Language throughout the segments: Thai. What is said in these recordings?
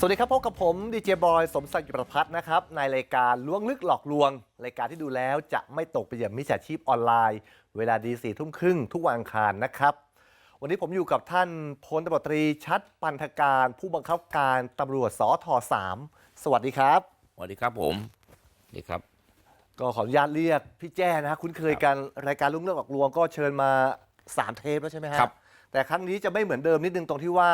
สวัสดีครับพบกับผมดีเจบอยสมศักดิ์กิประพัฒน์นะครับในรายการล้วงลึกหลอกลวง รายการที่ดูแล้วจะไม่ตกเป็นเหยื่อมิจฉาชีพออนไลน์ เวลาดีสี่ทุ่มครึ่งทุกวันอังคารนะครับ วันนี้ผมอยู่กับท่านพลตำรวจตรีชัดปันธการ ผู้บังคับการตำรวจสอทสามสวัสดีครับ สวัสดีครับผมสวัสดีครับ ก็ขออนุญาตเรียกพี่แจ้นะฮะคุ้นเคยกันรายการลุงเรื่องหลอกลวงก็เชิญมา 3 เทปแล้วใช่ไหมฮะครับ แต่ครั้งนี้จะไม่เหมือนเดิมนิดนึงตรงที่ว่า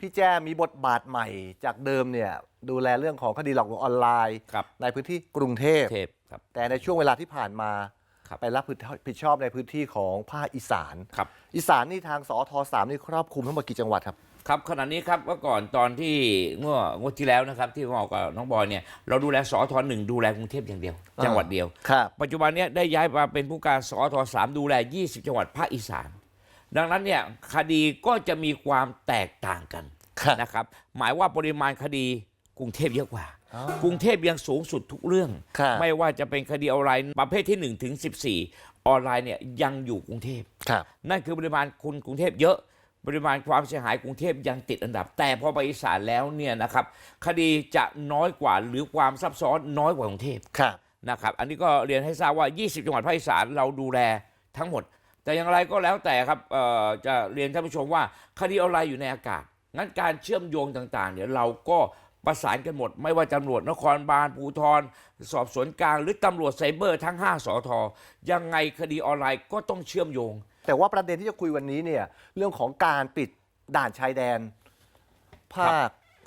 พี่แจ้มีบทบาทใหม่จากเดิมเนี่ยดูแลเรื่องของคดีหลอกลวงออนไลน์ ครับในพื้นที่กรุงเทพ เทพครับ แต่ในช่วงเวลาที่ผ่านมาครับ ไปรับผิดชอบในพื้นที่ของภาคอีสาน ครับ อีสานนี่ทางสอทสามนี่ครอบคลุมทั้งหมดกี่จังหวัดครับ ครับขณะนี้ครับเมื่อก่อนตอนที่เมื่องวดที่แล้วนะครับที่บอกกับน้องบอยเนี่ยเราดูแลสอทหนึ่งดูแลกรุงเทพอย่างเดียว อ่า จังหวัดเดียว ครับ ปัจจุบันเนี้ได้ย้ายมาเป็นผู้การสอทสามดูแล 20 จังหวัดภาคอีสาน ดังนั้นเนี่ยคดีก็จะมีความแตกต่างกัน ครับนะครับ หมายว่าปริมาณคดีกรุงเทพเยอะกว่า อ๋อกรุงเทพยังสูงสุดทุกเรื่อง ครับ ไม่ว่าจะเป็นคดีออนไลน์ประเภทที่1ถึง14 ออนไลน์เนี่ยยังอยู่กรุงเทพ ครับ นั่นคือปริมาณคุณกรุงเทพเยอะ ปริมาณความเสียหายกรุงเทพยังติดอันดับ แต่พอไปอีสานแล้วเนี่ยนะครับ คดีจะน้อยกว่าหรือความซับซ้อนน้อยกว่ากรุงเทพ ครับ นะครับ อันนี้ก็เรียนให้ทราบว่า 20 จังหวัดภาคอีสานเราดูแลทั้งหมด แต่อย่างไรก็แล้วแต่ครับเอ่อจะเรียนท่านผู้ชมว่าคดีออนไลน์อยู่ในอากาศ งั้นการเชื่อมโยงต่างๆเนี่ยเราก็ประสานกันหมด ไม่ว่าตำรวจนครบาลภูธรสอบสวนกลาง หรือตำรวจไซเบอร์ทั้ง 5สอทอยังไงคดีออนไลน์ก็ต้องเชื่อมโยง แต่ว่าประเด็นที่จะคุยวันนี้เนี่ยเรื่องของการปิดด่านชายแดน ภาค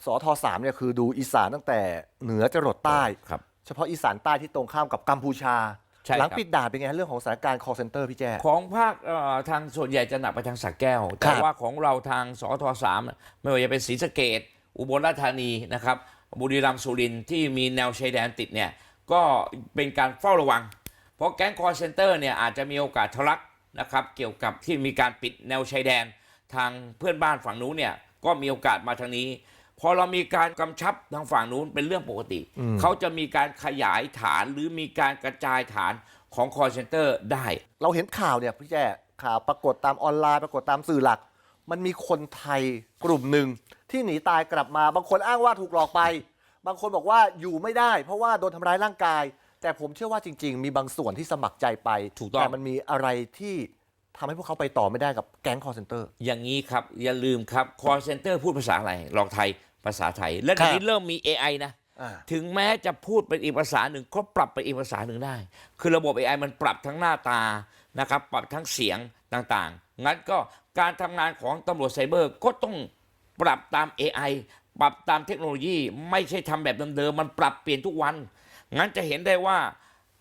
สอทสามเนี่ยคือดูอีสานตั้งแต่เหนือจรดใต้ ครับ เฉพาะอีสานใต้ที่ตรงข้ามกับกัมพูชา ใช่ครับ หลังปิดด่านเป็นไงฮะเรื่องของสถานการณ์ call center พี่แจ้ ของภาคเอ่อทางส่วนใหญ่จะหนักไปทางสักแก้วคแต่รับว่าของเราทางสอทสามไม่ว่าจะเป็นศรีสะเกดอุบลราชธานีนะครับบุรีรัมย์สุรินทร์ที่มีแนวชายแดนติดเนี่ยก็เป็นการเฝ้าระวัง เพราะแก๊งคอร์เซนเตอร์เนี่ยอาจจะมีโอกาสทะลักนะครับเกี่ยวกับที่มีการปิดแนวชายแดน ทางเพื่อนบ้านฝั่งนู้นเนี่ยก็มีโอกาสมาทางนี้ พอเรามีการกำชับทางฝั่งนู้นเป็นเรื่องปกติ เขาจะมีการขยายฐานหรือมีการกระจายฐานของคอร์เซนเตอร์ได้ เราเห็นข่าวเนี่ยพี่แจ้ข่าวปรากฏตามออนไลน์ปรากฏตามสื่อหลัก มันมีคนไทยกลุ่มหนึ่งที่หนีตายกลับมา บางคนอ้างว่าถูกหลอกไป บางคนบอกว่าอยู่ไม่ได้ เพราะว่าโดนทำร้ายร่างกาย แต่ผมเชื่อว่าจริง ๆ มีบางส่วนที่สมัครใจไปถูกต้องแต่มันมีอะไรที่ ทำให้พวกเขาไปต่อไม่ได้กับแก๊ง call center อย่างนี้ครับ อย่าลืมครับ call center พูดภาษาอะไรหลอกไทยภาษาไทย และครัทีบนี้เริ่มมี AI นะ อ่า ถึงแม้จะพูดเป็นอีกภาษาหนึ่งก็ปรับไปอีกภาษาหนึ่งได้ คือระบบ AI มันปรับทั้งหน้าตานะครับ ปรับทั้งเสียงต่างๆ งั้นก็การทำงานของตำรวจไซเบอร์ก็ต้องปรับตาม AI ปรับตามเทคโนโลยี ไม่ใช่ทำแบบเดิมๆมันปรับเปลี่ยนทุกวัน งั้นจะเห็นได้ว่า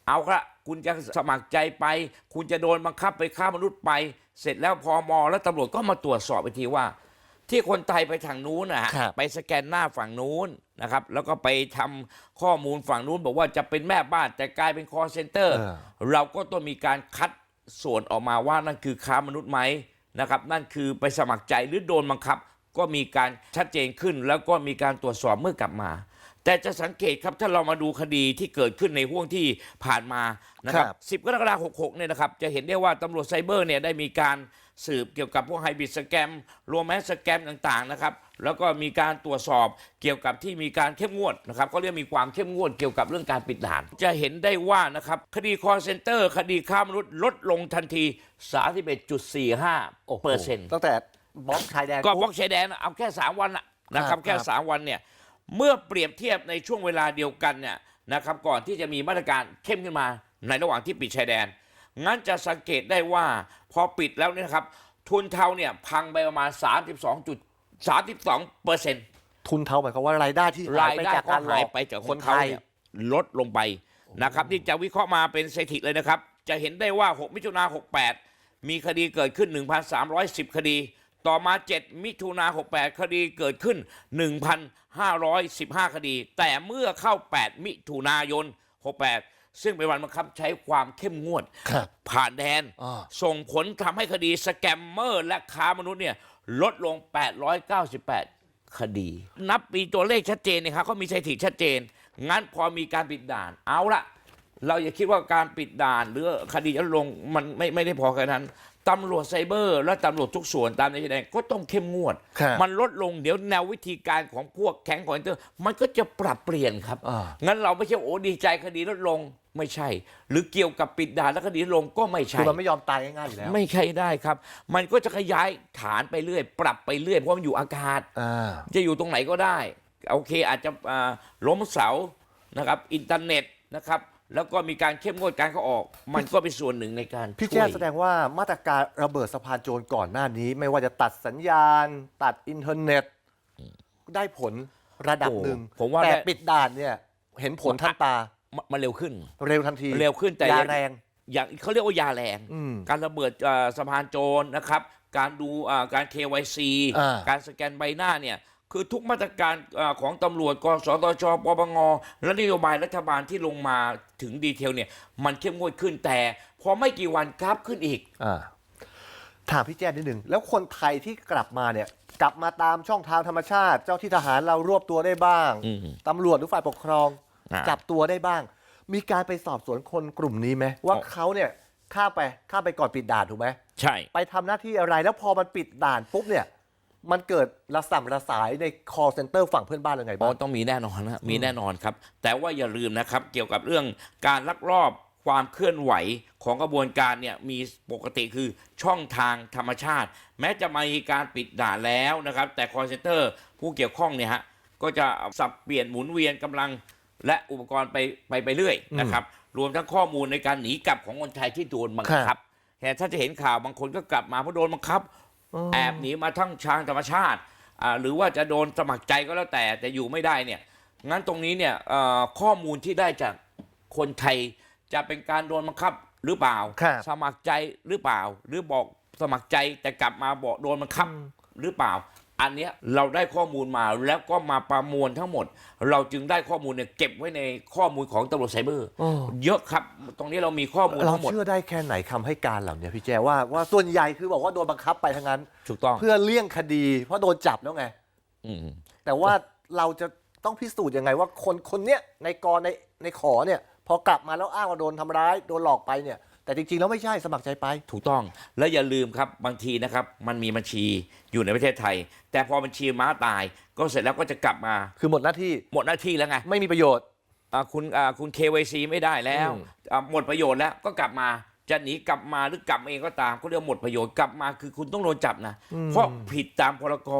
เอาละ คุณจะสมัครใจไป คุณจะโดนบังคับไปฆ่ามนุษย์ไป เสร็จแล้วพอมแล้วตำรวจก็มาตรวจสอบอีกทีว่า ที่คนไทยไปทางนู้นนะฮะครับไปสแกนหน้าฝั่งนู้นนะครับ แล้วก็ไปทำข้อมูลฝั่งนู้น บอกว่าจะเป็นแม่บ้านแต่กลายเป็นคอเซ็นเตอร์เออเราก็ต้องมีการคัดส่วนออกมาว่านั่นคือค้ามนุษย์ไหมนะครับ นั่นคือไปสมัครใจหรือโดนบังคับ ก็มีการชัดเจนขึ้น แล้วก็มีการตรวจสอบเมื่อกลับมา แต่จะสังเกตครับถ้าเรามาดูคดีที่เกิดขึ้นในห่วงที่ผ่านมานะครับครับ 10กรกฎาคม66เนี่ยนะครับจะเห็นได้ว่าตำรวจไซเบอร์เนี่ยได้มีการสืบเกี่ยวกับพวกไฮบริดสแกมโรแมนสแกมต่างๆนะครับแล้วก็มีการตรวจสอบเกี่ยวกับที่มีการเข้มงวดนะครับก็เรียกมีความเข้มงวดเกี่ยวกับเรื่องการปิดด่าน จะเห็นได้ว่านะครับคดีคอร์เซนเตอร์คดีค้ามนุษย์ลดลงทันที 31.45เปอร์เซ็นต์ ตั้งแต่ บล็อกชายแดนก็บปุ๊ล็อกชายแดนเอาแค่ 3 วันน่ะนะครับครับแค่ครับ3วันเนี่ยเมื่อเปรียบเทียบในช่วงเวลาเดียวกันเนี่ยนะครับก่อนที่จะมีมาตรการเข้มขึ้นมาในระหว่างที่ปิดชายแดน งั้นจะสังเกตได้ว่าพอปิดแล้วเนี่ยนะครับ ทุนเทาเนี่ยพังไปประมาณ 32.32เปอร์เซ็นต์ทุนเทาหมายความว่ารายได้ที่หายรายไปได้จากก็การหลหายอกไปจากคคนนไทเขายเนี่ยลดลงไปนะครับนี่จะวิเคราะห์มาเป็นสถิติเลยนะครับ จะเห็นได้ว่า 6 มิถุนา68 มีคดีเกิดขึ้น 1,310 คดี ต่อมา 7 มิถุนา68 คดีเกิดขึ้น 1,515 คดี แต่เมื่อเข้า 8 มิถุนายน 68 ซึ่งเป็นวันบังคับใช้ความเข้มงวดครับผ่านแดนอ่าส่งผลทำให้คดีสแกมเมอร์และค้ามนุษย์เนี่ยลดลง 898 คดี นับปีตัวเลขชัดเจนนะครับเขามีสถิติชัดเจน งั้นพอมีการปิดด่าน เอาละเราอย่าคิดว่าการปิดด่านหรือคดีจะลดลงมันไม่ไม่ได้พอแค่นั้น ตำรวจไซเบอร์ และตำรวจทุกส่วนตามในชายแดนก็ต้องเข้มงวด ครับ มันลดลงเดี๋ยวแนววิธีการของพวกแข็งของอินเตอร์ มันก็จะปรับเปลี่ยนครับ อ่า งั้นเราไม่ใช่โอ้ดีใจคดีลดลงไม่ใช่ หรือเกี่ยวกับปิดด่านแล้วคดีลดลงก็ไม่คืใช่อมันไม่ยอมตายง่ายๆอยู่แล้วไม่ใช่ได้ครับ มันก็จะขยายฐานไปเรื่อย ปรับไปเรื่อยเพราะมันอยู่อากาศ อ่า จะอยู่ตรงไหนก็ได้ โอเคอาจจะอ่าล้มเสานะครับ อินเทอร์เน็ตนะครับ แล้วก็มีการเข้มงวดการเข้าออก มันก็เป็นส่วนหนึ่งในการพี่ช่แจ้วยแสดงว่ามาตรการระเบิดสะพานโจรก่อนหน้านี้ ไม่ว่าจะตัดสัญญาณ ตัดอินเทอร์เน็ต ได้ผลระดับหนึ่งโอ้ผมว่าแต่ได้ปิดด่านเนี่ยเห็นผลทันตามันมันเร็วขึ้น เร็วทันทีเร็วขึ้นแต่ยายัง แรง อย่างเขาเรียกว่ายาแรง อืมการระเบิดอ่าสะพานโจรนะครับ การดูอ่าการ KYC อ่า การสแกนใบหน้าเนี่ย คือทุกมาตรการอาของตำรวจกสตชปปงและนโยบายรัฐบาลที่ลงมาถึงดีเทลเนี่ย มันเข้มงวดขึ้นแต่พอไม่กี่วันกราฟขึ้นอีกอ่าถามพี่แจ้นิดหนึ่งแล้วคนไทยที่กลับมาเนี่ย กลับมาตามช่องทางธรรมชาติ เจ้าที่ทหารเรารวบตัวได้บ้างอืมตำรวจหรือฝ่ายปกครองอ่าจับตัวได้บ้าง มีการไปสอบสวนคนกลุ่มนี้ไหมว่าอ๋อเขาเนี่ยข้ามไปข้ามไปก่อนปิดด่านถูกไหมใช่ ไปทำหน้าที่อะไรแล้วพอมันปิดด่านปุ๊บเนี่ย มันเกิดระส่ำระสายใน call center ฝั่งเพื่อนบ้านเลยไงอ๋บ้าองต้องมีแน่นอนนะมีแน่นอนครับ แต่ว่าอย่าลืมนะครับเกี่ยวกับเรื่องการลักลอบความเคลื่อนไหวของกระบวนการเนี่ยมีปกติคือช่องทางธรรมชาติ แม้จะมีการปิดด่านแล้วนะครับ แต่คอนเซนเตอร์ผู้เกี่ยวข้องเนี่ยฮะก็จะสับเปลี่ยนหมุนเวียนกำลังและอุปกรณ์ไปไปไปเรื่อยนะครับ รวมทั้งข้อมูลในการหนีกลับของคนไทยที่โดนบังคับแถ้าจะเห็นข่าวบางคนก็กลับมาเพราะโดนบังคับ แอบหนีมาทั้งทางธรรมชาติอ่าหรือว่าจะโดนสมัครใจก็แล้วแต่แต่อยู่ไม่ได้เนี่ยงั้นตรงนี้เนี่ยเอ่อข้อมูลที่ได้จากคนไทยจะเป็นการโดนบังคับหรือเปล่าครับสมัครใจหรือเปล่า หรือบอกสมัครใจแต่กลับมาบอกโดนบังคับหรือเปล่า อันเนี้ยเราได้ข้อมูลมาแล้วก็มาประมวลทั้งหมด เราจึงได้ข้อมูลเนี่ยเก็บไว้ในข้อมูลของตำรวจไซเบอร์ โอ้ เยอะครับ ตรงนี้เรามีข้อมูลเราทั้งหมดเชื่อได้แค่ไหนคำให้การเหล่านี้พี่แจว่าว่าส่วนใหญ่คือบอกว่าโดนบังคับไปทั้งนั้น ถูกต้องเพื่อเลี่ยงคดี เพราะโดนจับแล้วไงอืมแต่ว่าเราจะต้องพิสูจน์ยังไงว่าคนคนเนี้ยในกรในในขอเนี่ย พอกลับมาแล้วอ้างว่าโดนทำร้าย โดนหลอกไปเนี่ย แต่จริง ๆ แล้วไม่ใช่สมัครใจไป ถูกต้องและอย่าลืมครับบางทีนะครับ มันมีบัญชีอยู่ในประเทศไทย แต่พอบัญชีม้าตาย ก็เสร็จแล้วก็จะกลับมาคือหมดหน้าที่หมดหน้าที่แล้วไงไม่มีประโยชน์ อ่าคุณอ่าคุณ KYC ไม่ได้แล้วอืม อ่าหมดประโยชน์แล้วก็กลับมาจะหนีกลับมาหรือกลับเองก็ตามก็เรียกว่าหมดประโยชน์กลับมาคือคุณต้องโดนจับนะ เพราะผิดตามพรก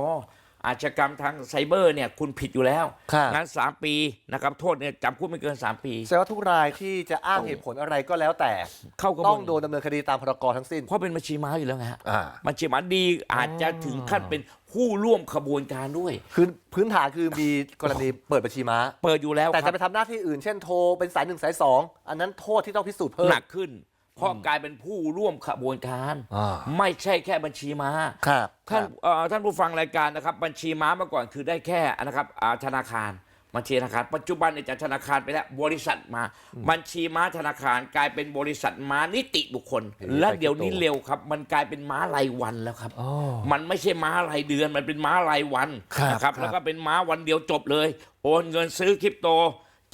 อาชญากรรมทางไซเบอร์เนี่ยคุณผิดอยู่แล้วครับ งั้นสามปีนะครับโทษเนี่ยจำคุกไม่เกิน3ปี แสดงว่าทุกรายที่จะอ้างเหตุผลอะไรก็แล้วแต่ เข้ากระบต้วอนงโดนดำเนินคดีตามพรกทั้งสิ้น เพราะเป็นบัญชีม้าอยู่แล้วไงฮะอ่า บัญชีม้าดีอาจจะถึงขั้นเป็นผู้ร่วมขบวนการด้วย คือพื้นฐานคือมีกรณีเปิดบัญชีม้า เปิดอยู่แล้วแต่ครัจะบไปทำหน้าที่อื่นเช่นโทรเป็นสายหนึ่งสายสองอันนั้นโทษที่ต้องพิสูจน์เพิ่ม หนักขึ้น เพราะกลายเป็นผู้ร่วมขบวนการ อ่า ไม่ใช่แค่บัญชีม้า ครับท่านเอ่อท่านผู้ฟังรายการนะครับ บัญชีม้าเมื่อก่อนคือได้แค่นะครับอ่าธนาคารบัญชีธนาคาร ปัจจุบันเนี่ยจากธนาคารไปแล้วบริษัทมา บัญชีม้าธนาคารกลายเป็นบริษัทม้านิติบุคคลเดี๋ยวนี้และไปเดี๋ยวนี้คริปโตเร็วครับ มันกลายเป็นม้ารายวันแล้วครับ อ๋อ มันไม่ใช่ม้ารายเดือนมันเป็นม้ารายวันครับนะครับ ครับ แล้วก็เป็นม้าวันเดียวจบเลย โอนเงินซื้อคริปโต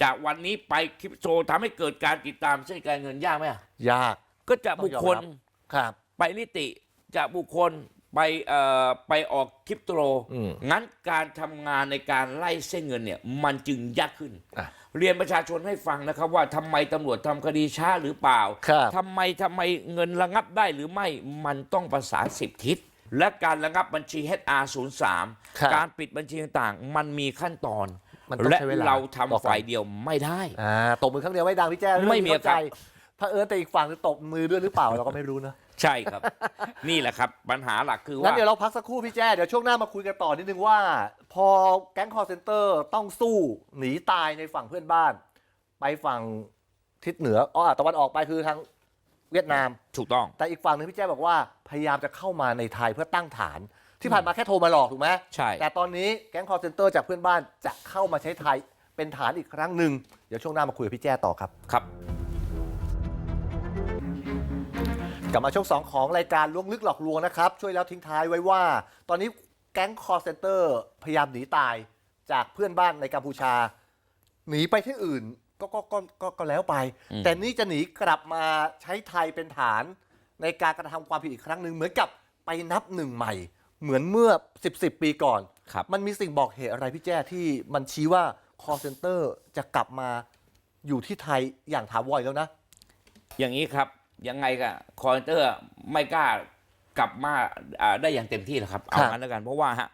จากวันนี้ไปคริปโตทำให้เกิดการติดตามเส้นการเงินยากไหมอะยาก ก็จะบุคคลต้องยอมรับครับ ไปนิติจากบุคคลไปเอ่อไปออกคริปโตอืมงั้นการทำงานในการไล่เส้นเงินเนี่ยมันจึงยากขึ้น อะเรียนประชาชนให้ฟังนะครับว่าทำไมตำรวจทำคดีช้าหรือเปล่าครับ ทำไมทำไมเงินระงับได้หรือไม่มันต้องประสานสิบทิศ และการระงับบัญชี HR03 ครับ การปิดบัญชีต่างๆ มันมีขั้นตอน มันต้องและใช้เวลาเราต่อทำกันฝ่ายเดียวไม่ได้ อ่าตบมือครั้งเดียวไม่ดังพี่แจ้ไม่มีเข้าใจครับพระเผอิญแต่อีกฝั่งจะตบมือด้วยหรือเปล่าเราก็ไม่รู้นะใช่ครับ นี่แหละครับ ปัญหาหลักคืองั้นว่า เดี๋ยวเราพักสักครู่พี่แจ้เดี๋ยวช่วงหน้ามาคุยกันต่อนิดนึงว่า พอแก๊งคอร์เซนเตอร์ต้องสู้หนีตายในฝั่งเพื่อนบ้าน ไปฝั่งทิศเหนืออ๋อตะวันออกไปคือทางเวียดนาม ถูกต้อง แต่อีกฝั่งหนึงพี่แจ้บอกว่าพยายามจะเข้ามาในไทยเพื่อตั้งฐาน ที่ผ่านมาแค่โทรมาหลอกถูกไหมใช่ แต่ตอนนี้แก๊งคอร์เซนเตอร์จากเพื่อนบ้านจะเข้ามาใช้ไทยเป็นฐานอีกครั้งหนึ่งเดี๋ยวช่วงหน้ามาคุยกับพี่แจ้ต่อครับ ครับ กลับมาช่วงสองของรายการล้วงลึกหลอกลวงนะครับ ช่วยแล้วทิ้งท้ายไว้ว่า ตอนนี้แก๊งคอร์เซนเตอร์พยายามหนีตายจากเพื่อนบ้านในกัมพูชา หนีไปที่อื่นก็ก็ก็ก็ก็แล้วไป อืม แต่นี่จะหนีกลับมาใช้ไทยเป็นฐาน ในการกระทำความผิดอีกครั้งหนึ่งเหมือนกับไปนับหนึ่งใหม่ เหมือนเมื่อ 10 10 ปีก่อน ครับ มันมีสิ่งบอกเหตุอะไรพี่แจ้ที่มันชี้ว่า call center จะกลับมาอยู่ที่ไทยอย่างถาวรแล้วนะ อย่างนี้ครับ ยังไงก็คอร์เตอร์ไม่กล้ากลับมาอ่าได้อย่างเต็มที่หรอกครับ เอาครับงั้นแล้วกัน เพราะว่าฮะ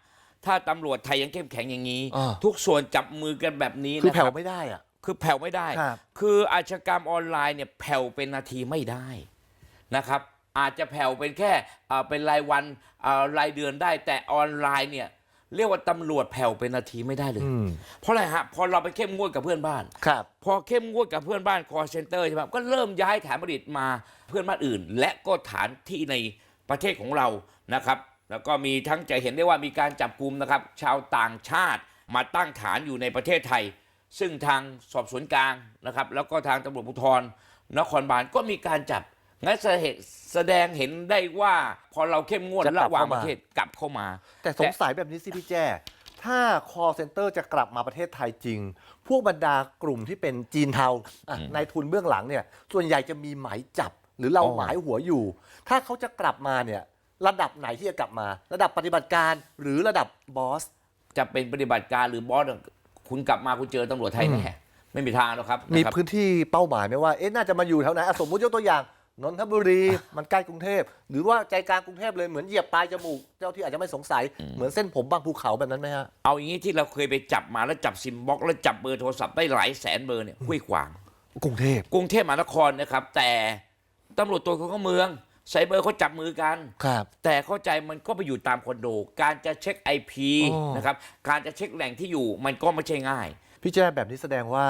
ถ้าตำรวจไทยยังเข้มแข็งอย่างนี้ อ่า ทุกส่วนจับมือกันแบบนี้คือนะแผ่ควรับไม่ได้อะ คือแผ่วไม่ได้ ครับ คืออาชญากรรมออนไลน์เนี่ยแผ่วเป็นนาทีไม่ได้นะครับ อาจจะแผ่วเป็นแค่อ่าเป็นรายวันอ่ารายเดือนได้ แต่ออนไลน์เนี่ยเรียกว่าตำรวจแผ่วเป็นนาทีไม่ได้เลยอืมเพราะอะไรฮะพอเราไปเข้มงวดกับเพื่อนบ้านครับพอเข้มงวดกับเพื่อนบ้านคอเซ็นเตอร์ใช่ไหมก็เริ่มย้ายฐานผลิตมาเพื่อนบ้านอื่น และก็ฐานที่ในประเทศของเรานะครับ แล้วก็มีทั้งจะเห็นได้ว่ามีการจับกลุ่มนะครับ ชาวต่างชาติมาตั้งฐานอยู่ในประเทศไทย ซึ่งทางสอบสวนกลางนะครับ แล้วก็ทางตำรวจภูธรนครบาลก็มีการจับ งั้นแสดงแสดงเห็นได้ว่าพอเราเข้มงวดจะกลับระหว่างเข้าปมาระเทศกลับเข้ามา แต่สงสัยแบบนี้สิพี่แจ้ ถ้า call center จะกลับมาประเทศไทยจริง พวกบรรดากลุ่มที่เป็นจีนเทาอะนายทุนเบื้องหลังเนี่ย ส่วนใหญ่จะมีหมายจับ หรือเราอ๋อ หมายหัวอยู่ ถ้าเขาจะกลับมาเนี่ย ระดับไหนที่จะกลับมา ระดับปฏิบัติการหรือระดับบอส จะเป็นปฏิบัติการหรือบอสคุณกลับมาคุณเจอตำรวจไทยแน่ไม่มีทางหรอกครับมีนะครับ พื้นที่เป้าหมายไหมว่า เอ๊ะ น่าจะมาอยู่แถวไหนอะสมมุติยกตัวอย่าง นนทบุรีมันใกล้กรุงเทพ หรือว่าใจกลางกรุงเทพเลยเหมือนเหยียบปลายจมูก เจ้าที่อาจจะไม่สงสัยเหมือนเส้นผมบางภูเขาแบบนั้นไหมฮะ เอาอย่างนี้ที่เราเคยไปจับมาแล้วจับซิมบ็อกซ์แล้วจับเบอร์โทรศัพท์ได้หลายแสนเบอร์เนี่ยห้วยขวาง กรุงเทพกรุงเทพมหานครนะครับ แต่ตำรวจตัวเขาก็เมืองไซเบอร์เขาจับมือกัน ครับ แต่เข้าใจมันก็ไปอยู่ตามคอนโด การจะเช็ค IP อ๋อ นะครับ การจะเช็คแหล่งที่อยู่มันก็ไม่ใช่ง่าย พี่แจ้แบบนี้แสดงว่า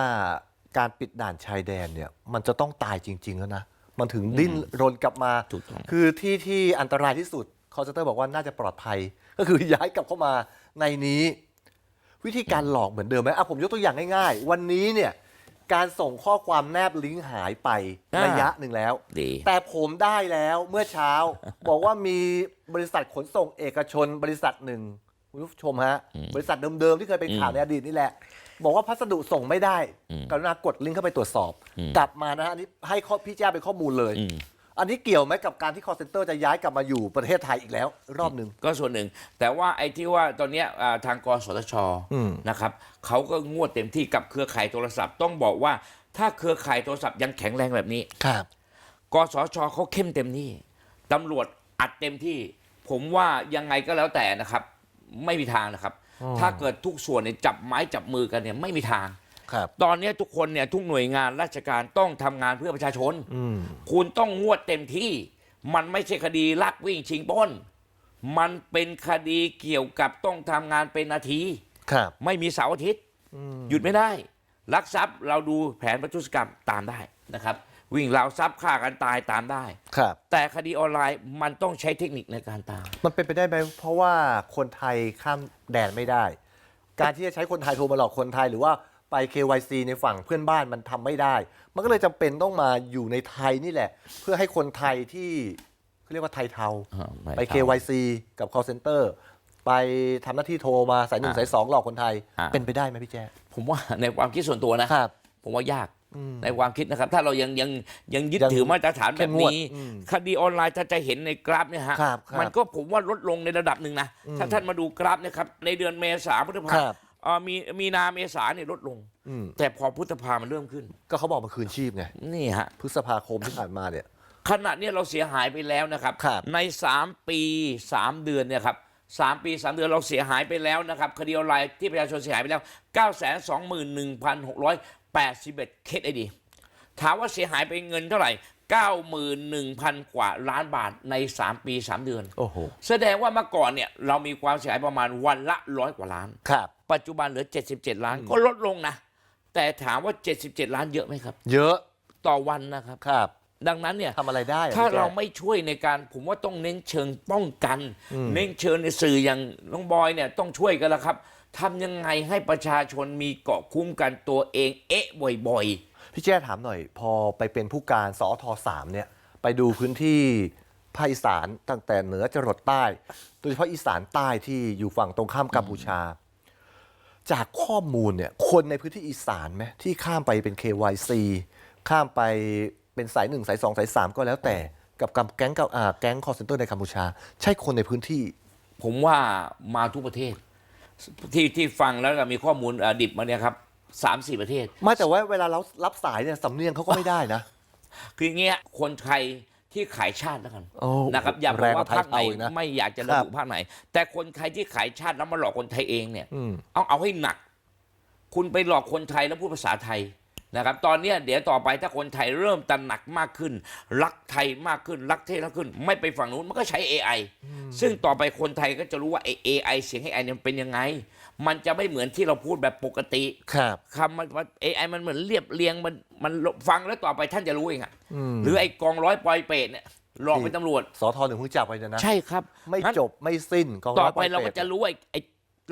การปิดด่านชายแดนเนี่ยมันจะต้องตายจริง ๆ แล้วนะ มันถึงดิ้นรนกลับมา ถูกต้อง คือที่ที่อันตรายที่สุดคอร์เซนเตอร์บอกว่าน่าจะปลอดภัย ก็คือย้ายกลับเข้ามาในนี้ วิธีการหลอกเหมือนเดิมไหมอะผมยกตัวอย่างง่ายๆ วันนี้เนี่ยการส่งข้อความแนบลิงก์หายไปอ่าระยะหนึ่งแล้ว ดี แต่ผมได้แล้วเมื่อเช้า บอกว่ามีบริษัทขนส่งเอกชนบริษัทหนึ่งคุณผู้ชมฮะ บริษัทเดิมๆที่เคยเป็นข่าวในอดีตนี่แหละ บอกว่าพัสดุส่งไม่ได้กรุณากดลิงก์เข้าไปตรวจสอบ กลับมานะฮะอันนี้ให้ข้อพี่แจ้าเป็นข้อมูลเลยอืมอันนี้เกี่ยวไหมกับการที่ call center จะย้ายกลับมาอยู่ประเทศไทยอีกแล้ว รอบหนึ่ง ก็ส่วนหนึ่ง แต่ว่าไอ้ที่ว่าตอนเนี้ยอ่าทางกสทชอืม นะครับเขาก็งวดเต็มที่กับเครือข่ายโทรศัพท์ ต้องบอกว่าถ้าเครือข่ายโทรศัพท์ยังแข็งแรงแบบนี้ ครับ กสชเขาเข้มเต็มที่ตำรวจอัดเต็มที่ ผมว่ายังไงก็แล้วแต่นะครับ ไม่มีทางนะครับอ๋อ ถ้าเกิดทุกส่วนเนี่ยจับไม้จับมือกันเนี่ยไม่มีทาง ครับ ตอนนี้ทุกคนเนี่ยทุกหน่วยงานราชการต้องทำงานเพื่อประชาชน อืม คุณต้องงวดเต็มที่ มันไม่ใช่คดีลักวิ่งชิงปล้น มันเป็นคดีเกี่ยวกับต้องทำงานเป็นนาที ครับ ไม่มีเสาร์อาทิตย์อืมหยุดไม่ได้ลักทรัพย์เราดูแผนประทุษกรรมตามได้นะครับ วิ่งราวทรัพย์ฆ่ากันตายตามได้ ครับ แต่คดีออนไลน์มันต้องใช้เทคนิคในการตาม มันเป็นไปได้ไหมเพราะว่าคนไทยข้ามแดนไม่ได้ การที่จะใช้คนไทยโทรมาหลอกคนไทยหรือว่าไป KYC ในฝั่งเพื่อนบ้านมันทำไม่ได้ มันก็เลยจำเป็นต้องมาอยู่ในไทยนี่แหละ เพื่อให้คนไทยที่เขาเรียกว่าไทยเทาไป KYC กับ call center ไปทำหน้าที่โทรมาสายหนึ่งอ่าสายสองหลอกคนไทย อ่า เป็นไปได้ไหมพี่แจ๊ผมว่าในความคิดส่วนตัวนะ ครับ ผมว่ายากอืม ในความคิดนะครับ ถ้าเรายังยังยังยึดยังถือมาตรฐานเข้แบมบงวดนี้อืมคดีออนไลน์ถ้าจะเห็นในกราฟเนี่ยฮะครับครับมันก็ผมว่าลดลงในระดับหนึ่งนะถ้าท่านมาดูกราฟเนะครับ ในเดือนเมษาพฤษภาครับเอ่อมีมีนาเมษาเนี่ยลดลงอืมแต่พอพฤษภามันเริ่มขึ้น ก็เขาบอกมาคืนชีพไงนี่ฮะพฤษภาคมที่ผ่านมาเนี่ยขณะเนี้ยเราเสียหายไปแล้วนะครับครับใน 3 ปี 3 เดือนเนี่ยครับสามปี3เดือนเราเสียหายไปแล้วนะครับ คดีออนไลน์ที่ประชาชนเสียหายไปแล้ว 9 2 1 6 8 1เคสไอดีถามว่าเสียหายไปเงินเท่าไหร่ 91,000 กว่าล้านบาทใน 3 ปี 3 เดือน โอ้โห แสดงว่าเมื่อก่อนเนี่ยเรามีความเสียหายประมาณวันละร้อยกว่าล้าน ครับ ปัจจุบันเหลือ 77 ล้านก็ลดลงนะ แต่ถามว่า 77 ล้านเยอะไหมครับ เยอะต่อวันนะครับ ครับ ดังนั้นเนี่ยทำอะไรได้อะถ้าพี่แจ๊เราไม่ช่วยในการผมว่าต้องเน้นเชิงป้องกันอืมเน้นเชิงในสื่ออย่างน้องบอยเนี่ยต้องช่วยกันละครับ ทำยังไงให้ประชาชนมีเกาะคุ้มกันตัวเองเอ๊ะบ่อยพี่แจ้ถามหน่อย พอไปเป็นผู้การสอทสามเนี่ย ไปดูพื้นที่ภาคอีสานตั้งแต่เหนือจรดใต้ โดยเฉพาะอีสานใต้ที่อยู่ฝั่งตรงข้ามกัมพูชา จากข้อมูลเนี่ย คนในพื้นที่อีสานไหมที่ข้ามไปเป็น KYC ข้ามไปเป็นสายหนึ่งสายสองสายสามก็แล้วแต่กับกับแก๊งกับอ่าแก๊งคอร์เซนเตอร์ในกัมพูชา ใช่คนในพื้นที่ผมว่ามาทุกประเทศ ที่ที่ฟังแล้วก็มีข้อมูลอ่าดิบมาเนี่ยครับสามสี่ประเทศ ไม่แต่ว่าเวลาเรารับสายเนี่ยสำเนียงเขาก็ไม่ได้นะ คืออย่างเงี้ยคนไทยที่ขายชาติแล้วกันโอ้นะครับอย่าบอแรกงกว่าว่าไทยภาคไหนเอาอีกนะไม่อยากจะระบุครับภาคไหน แต่คนไทยที่ขายชาติแล้วมาหลอกคนไทยเองเนี่ยอืม เอาเอาให้หนัก คุณไปหลอกคนไทยแล้วพูดภาษาไทย นะครับตอนเนี้ยเดี๋ยวต่อไปถ้าคนไทยเริ่มตระหนักมากขึ้น รักไทยมากขึ้นรักเทศมากขึ้น ไม่ไปฝั่งนู้นมันก็ใช้ AI ซึ่งต่อไปคนไทยก็จะรู้ว่าไอ้ AI เสียง AI เนี่ยมันเป็นยังไง มันจะไม่เหมือนที่เราพูดแบบปกติครับคำมันมัน AI มันเหมือนเรียบเรียงมันมันฟังแล้วต่อไปท่านจะรู้เองอะอืมหรือไอ้กองร้อยปลอยเปรตเนี่ยหลอกเป็นตำรวจสอทอหนึ่งเพิ่งจับไปเนี่ยนะใช่ครับ ไม่งั้นจบไม่สิ้นกองต่อร้ยไปเราก็จะรู้ว่าไอ้ไอ้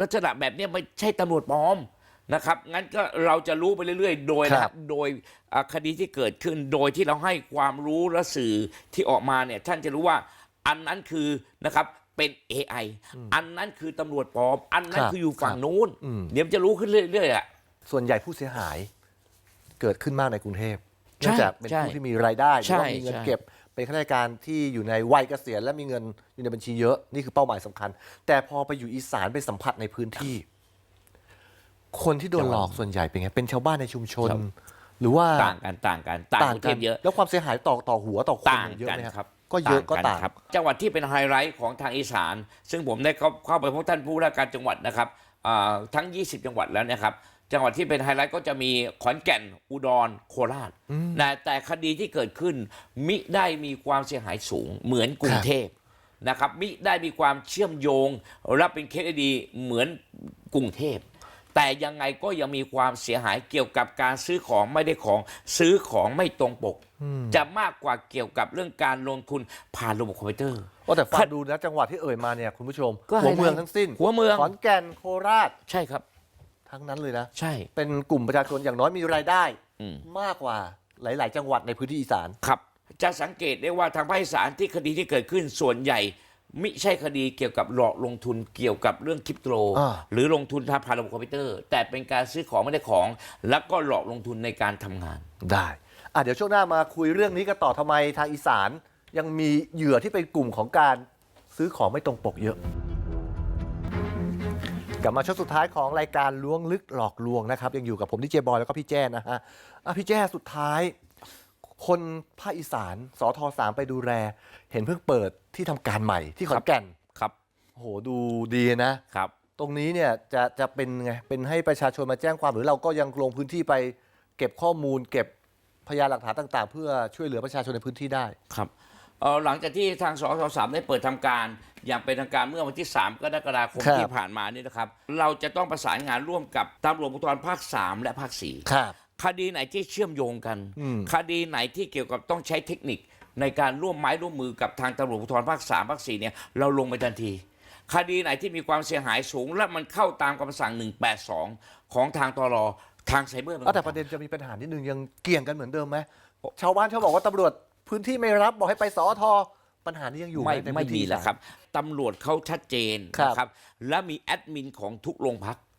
ลักษณะแบบเนี้ยไม่ใช่ตำรวจปลอม นะครับ งั้นก็เราจะรู้ไปเรื่อย ๆ โดยนะครับ โดยอ่าคดีที่เกิดขึ้น โดยที่เราให้ความรู้และสื่อที่ออกมาเนี่ย ท่านจะรู้ว่าอันนั้นคือนะครับเป็น AI อันนั้นคือตำรวจปลอม อันนั้นคืออยู่ฝั่งนู้น เดี๋ยวมันจะรู้ขึ้นเรื่อยๆอะ ส่วนใหญ่ผู้เสียหายเกิดขึ้นมากในกรุงเทพใช่เนื่องจากเป็นใช่ผู้ที่มีรายได้หรือว่าใช่มีเงินใช่เก็บเป็นข้าราชการที่อยู่ในวัยเกษียณและมีเงินอยู่ในบัญชีเยอะ นี่คือเป้าหมายสำคัญ แต่พอไปอยู่อีสานไปสัมผัสในพื้นที่ คนที่โดนหลอกส่วนใหญ่เป็นไง เป็นชาวบ้านในชุมชน หรือว่าต่างกันต่างกันต่างกรุงเทพเยอะ แล้วความเสียหายต่อต่อหัวต่อคนต่างเยอะกันไหมครับ ก็เยอะก็ต่างครับ จังหวัดที่เป็นไฮไลท์ของทางอีสาน ซึ่งผมได้เข้าเข้าไปพบท่านผู้ว่าการจังหวัดนะครับอ่าทั้ง 20 จังหวัดแล้วนะครับ จังหวัดที่เป็นไฮไลท์ก็จะมีขอนแก่นอุดรโคราชนะแต่คดีที่เกิดขึ้น มิได้มีความเสียหายสูงเหมือนกรุงเทพนะครับมิได้มีความเชื่อมโยงและเป็นเคสคดีเหมือนกรุงเทพ แต่ยังไงก็ยังมีความเสียหายเกี่ยวกับการซื้อของไม่ได้ของซื้อของไม่ตรงปก จะมากกว่าเกี่ยวกับเรื่องการลงทุนผ่านระบบคอมพิวเตอร์ โอ้แต่ฟังดูนะจังหวัดที่เอ่ยมาเนี่ยคุณผู้ชมก็หัวไฮไลท์เมืองทั้งสิ้นหัวเมืองขอนแก่นโคราชใช่ครับ ทั้งนั้นเลยนะใช่ เป็นกลุ่มประชาชนอย่างน้อยมีรายได้อืมมากกว่าหลาย ๆ จังหวัดในพื้นที่อีสานครับ จะสังเกตได้ว่าทางภาคอีสานที่คดีที่เกิดขึ้นส่วนใหญ่ มิใช่คดีเกี่ยวกับหลอกลงทุนเกี่ยวกับเรื่องคริปโตอ่าหรือลงทุนทางผ่านระบบคอมพิวเตอร์ แต่เป็นการซื้อของไม่ได้ของ แล้วก็หลอกลงทุนในการทำงานได้อะเดี๋ยวช่วงหน้ามาคุยเรื่องนี้กันต่อทำไมทางอีสาน ยังมีเหยื่อที่เป็นกลุ่มของการซื้อของไม่ตรงปกเยอะกลับมาช่วงสุดท้ายของรายการล้วงลึกหลอกลวงนะครับ ยังอยู่กับผมดีเจบอยแล้วก็พี่แจ้นะฮะอะพี่แจ้สุดท้าย คนภาคอีสานสอทอสามไปดูแลเห็นเพิ่งเปิดที่ทำการใหม่ที่ขอนแก่นครับโอ้โหดูดีนะ ครับ ตรงนี้เนี่ยจะจะเป็นไงเป็นให้ประชาชนมาแจ้งความหรือเราก็ยังลงพื้นที่ไปเก็บข้อมูล เก็บพยานหลักฐานต่าง ๆ เพื่อช่วยเหลือประชาชนในพื้นที่ได้ ครับเอ่อหลังจากที่ทางสสสามได้เปิดทำการ อย่างเป็นทางการเมื่อวันที่ 3 กรกฎาคมครับ ที่ผ่านมานี่นะครับ เราจะต้องประสานงานร่วมกับตำรวจภูธรภาค 3 และภาค 4 ครับ คดีไหนที่เชื่อมโยงกันอืมคดีไหนที่เกี่ยวกับต้องใช้เทคนิคในการร่วมไม้ร่วมมือกับทางตำรวจภูธรภาค3ภาค4เนี่ยเราลงไปทันที คดีไหนที่มีความเสียหายสูง และมันเข้าตามคำสั่ง 182 ของทางตรทางไซเบอร์มันเอาแต่ประเด็นจะมีปัญหานิดนึงยังเกี่ยงกันเหมือนเดิมไหมชาวบ้านเขาบอกว่าตำรวจพื้นที่ไม่รับบอกให้ไปสอทอปัญหานี้ยังอยู่หไม่ในไม่พื้นมีที่แล้วครับตำรวจเขาชัดเจนครับนะครับ และมีแอดมินของทุกโรงพักอ๋อ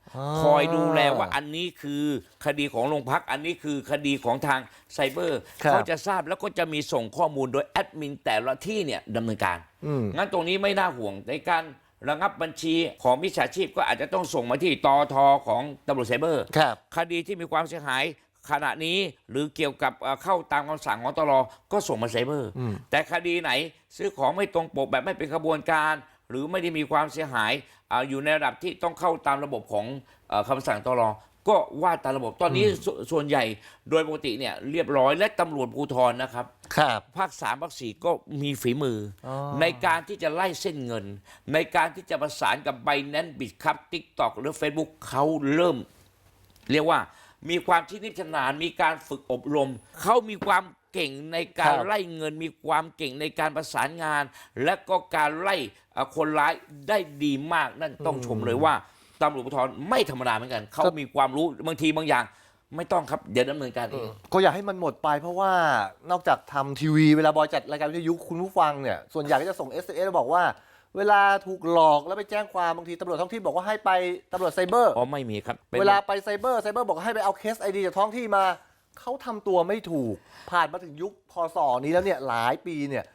คอยดูแลว่าอันนี้คือคดีของโรงพัก อันนี้คือคดีของทางไซเบอร์ ครับ เขาจะทราบแล้วก็จะมีส่งข้อมูลโดยแอดมินแต่ละที่เนี่ยดำเนินการ อืม งั้นตรงนี้ไม่น่าห่วงในการระงับบัญชีของมิจฉาชีพก็อาจจะต้องส่งมาที่ตอทอของตำรวจไซเบอร์ ครับ คดีที่มีความเสียหายขณะนี้หรือเกี่ยวกับเอ่อเข้าตามคำสั่งของตรก็ส่งมาไซเบอร์อืมแต่คดีไหนซื้อของไม่ตรงปกแบบไม่เป็นขบวนการ หรือไม่ได้มีความเสียหายอาอยู่ในระดับที่ต้องเข้าตามระบบของเออคำสั่งตรก็ว่าตามระบบตอนนี้สส่วนใหญ่โดยปกติเนี่ยเรียบร้อยและตำรวจภูธรนะครับครับภาคสามภาคสี่ก็มีฝีมือออในการที่จะไล่เส้นเงิน ในการที่จะประสานกับไบแนนบิตครับทิกตอกหรือ Facebook เขาเริ่ม เรียกว่ามีความที่นิชำนาญมีการฝึกอบรม เขามีความ เก่งในการครับไล่เงินมีความเก่งในการประสานงาน และก็การไล่เอ่อคนร้ายได้ดีมากนั่นต้องชมเลยว่าตำรวจภูธรไม่ธรรมดาเหมือนกันเขามีความรู้บางทีบางอย่างไม่ต้องครับ เดี๋ยวดำเนินการเองก็อยากให้มันหมดไปเพราะว่านอกจากทำทีวีเวลาบอยจัดรายการวิทยุคุณผู้ฟังเนี่ยส่วนใหญ่ก็จะส่ง s อ s บอกว่า เวลาถูกหลอกแล้วไปแจ้งความบางทีตำรวจท้องที่บอกว่าให้ไปตำรวจไซเบอร์อ๋อไม่มีครับป็นเวลาไปไซเบอร์ไซเบอร์บอกให้ไปเอาเคสไอดีจากท้องที่มา เขาทำตัวไม่ถูก ผ่านมาถึงยุคพศนี้แล้วเนี่ยหลายปีเนี่ย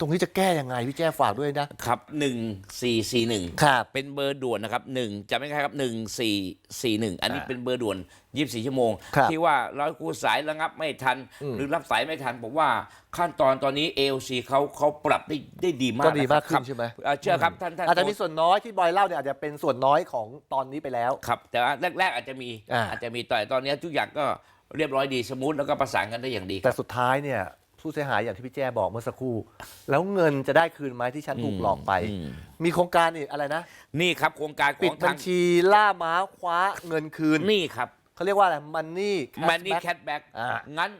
ตรงนี้จะแก้ยังไงพี่แจ้ฝากด้วยนะครับหนึ่งสี่สี่หนึ่งครับ เป็นเบอร์ด่วนนะครับหนึ่งจะไม่ใช่ครับหนึ่งสี่สี่หนึ่งอันนี้อ่าเป็นเบอร์ด่วนยี่สิบสี่ชั่วโมง ครับที่ว่าร้อยคู่สายระงับไม่ทันอืมหรือรับสายไม่ทันผมว่าขั้นตอนตอนนี้ AOC เขาเขาปรับได้ได้ดีมากก็ดีมากะขึ้ครับนใช่ไหม เอ่อเชื่อครับท่านท่านอาจจะมีส่วนน้อยที่บอยเล่าเนี่ยอาจจะเป็นส่วนน้อยของตอนนี้ไปแล้ว ครับ แต่ว่าแรก ๆ อาจจะมีอ่า อาจจะมีแต่ตอนนี้ทุกอย่างก็ เรียบร้อยดีสมูทแล้วก็ประสานกันได้อย่างดีแต่สุดท้ายเนี่ยผู้เสียหายอย่างที่พี่แจ้บอกเมื่อสักครู่ แล้วเงินจะได้คืนไหมที่ฉันถูกหลอกไป อืม มีโครงการนี่อะไรนะ นี่ครับโครงการขปิดองบัทาญงชีล่าม้าคว้าเงินคืนนี่ครับ เขาเรียกว่าอะไรมันนี่ มันนี่แคทแบ็กอ่างั้น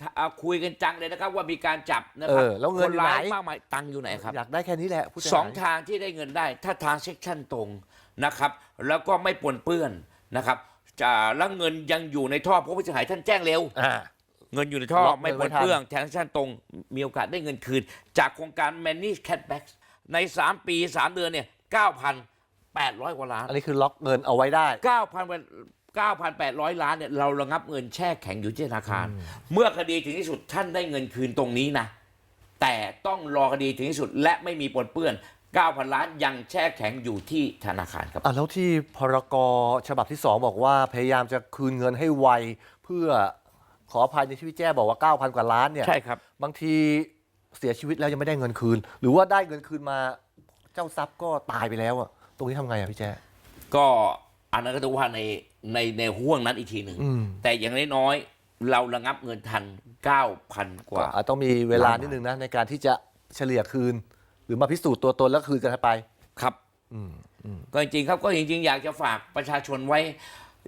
ถ้าเอาคุยกันจังเลยนะครับว่ามีการจับนะคเอรัอแล้วเงินคนร้ายอยู่ไหน มากมายตังค์อยู่ไหนครับอยากได้แค่นี้แหละผู้เสียสหาองยทางที่ได้เงินได้ ถ้าทางเซ็กชันตรงนะครับ แล้วก็ไม่ปนเปื้อนนะครับ จะแล้วเงินยังอยู่ในท่อเพราะผู้เสียหายท่านแจ้งเร็ว อ่า เงินอยู่ในท่อล็อกเงินไม่ปไว้นทัน เปื้อนแทงชั่นตรง มีโอกาสได้เงินคืน จากโครงการ Manage Cashback ใน 3 ปี 3 เดือนเนี่ย 9,800 กว่าล้าน อันนี้คือล็อกเงินเอาไว้ได้ 9,000 9,800 ล้านเนี่ยเราระงับเงินแช่แข็งอยู่ที่ธนาคาร เมื่อคดีถึงที่สุดท่านได้เงินคืนตรงนี้นะ แต่ต้องรอคดีถึงที่สุดและไม่มีปนเปื้อน 9,000 ล้านยังแช่แข็งอยู่ที่ธนาคารครับ อะแล้วที่พรกฉบับที่ 2 บอกว่าพยายามจะคืนเงินให้ไว เพื่อขออภัยในที่พี่แจ้บอกว่า 9,000 กว่าล้านเนี่ยใช่ครับ บางทีเสียชีวิตแล้วยังไม่ได้เงินคืน หรือว่าได้เงินคืนมาเจ้าทรัพย์ก็ตายไปแล้วอะตรงนี้ทำไงอะพี่แจ้ ก็อันนั้นก็ต้องว่าในในในห่วงนั้นอีกทีหนึ่ง อืม แต่อย่างน้อยๆเราระงับเงินทัน 9,000 กว่าก็อาจต้องมีเวลานิดนึงนะในการที่จะเฉลี่ยคืน หรือมาพิสูจน์ตัวตนแล้วคืนกันไป ครับอืมอืมก็จริงๆครับก็จริงๆ อยากจะฝากประชาชนไว้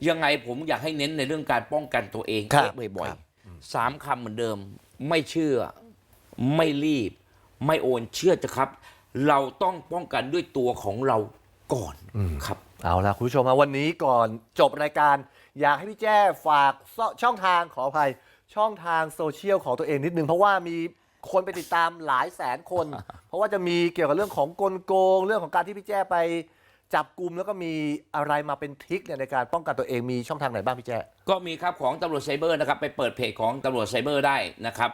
ยังไงผมอยากให้เน้นในเรื่องการป้องกันตัวเองครับบ่อยครับ ๆสามคำเหมือนเดิม ไม่เชื่อ ไม่รีบ ไม่โอนเชื่อจะครับ เราต้องป้องกันด้วยตัวของเราก่อนครับ เอาล่ะคุณผู้ชมครับวันนี้ก่อนจบรายการ อยากให้พี่แจ้ฝากช่องทางขออภัยช่องทางโซเชียลของตัวเองนิดนึง เพราะว่ามี คนไปติดตามหลายแสนคน เพราะว่าจะมีเกี่ยวกับเรื่องของกลโกง เรื่องของการที่พี่แจ้ไปจับกลุ่มแล้วก็มีอะไรมาเป็นทริคเนี่ยในการป้องกันตัวเองมีช่องทางไหนบ้างพี่แจ้ก็มีครับของตำรวจไซเบอร์นะครับ ไปเปิดเพจของตำรวจไซเบอร์ได้นะครับ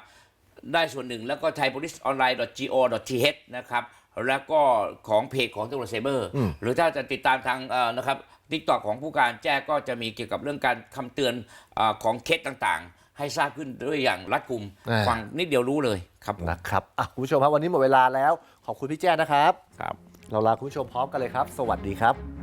ได้ส่วนหนึ่งแล้วก็ thaipoliceonline.go.th นะครับ แล้วก็ของเพจของตำรวจไซเบอร์อืมหรือถ้าจะติดตามทางเอ่อนะครับทิกตอกของผู้การแจ้ก็จะมีเกี่ยวกับเรื่องการคำเตือนเออของเคสต่างๆ ให้ทราบขึ้นด้วยอย่างรัดกุมอ่า ฟังนิดเดียวรู้เลยครับผม นะครับอะคุณผู้ชมครับวันนี้หมดเวลาแล้ว ขอบคุณพี่แจ้นะครับ ครับ เราลาคุณผู้ชมพร้อมกันเลยครับ สวัสดีครับ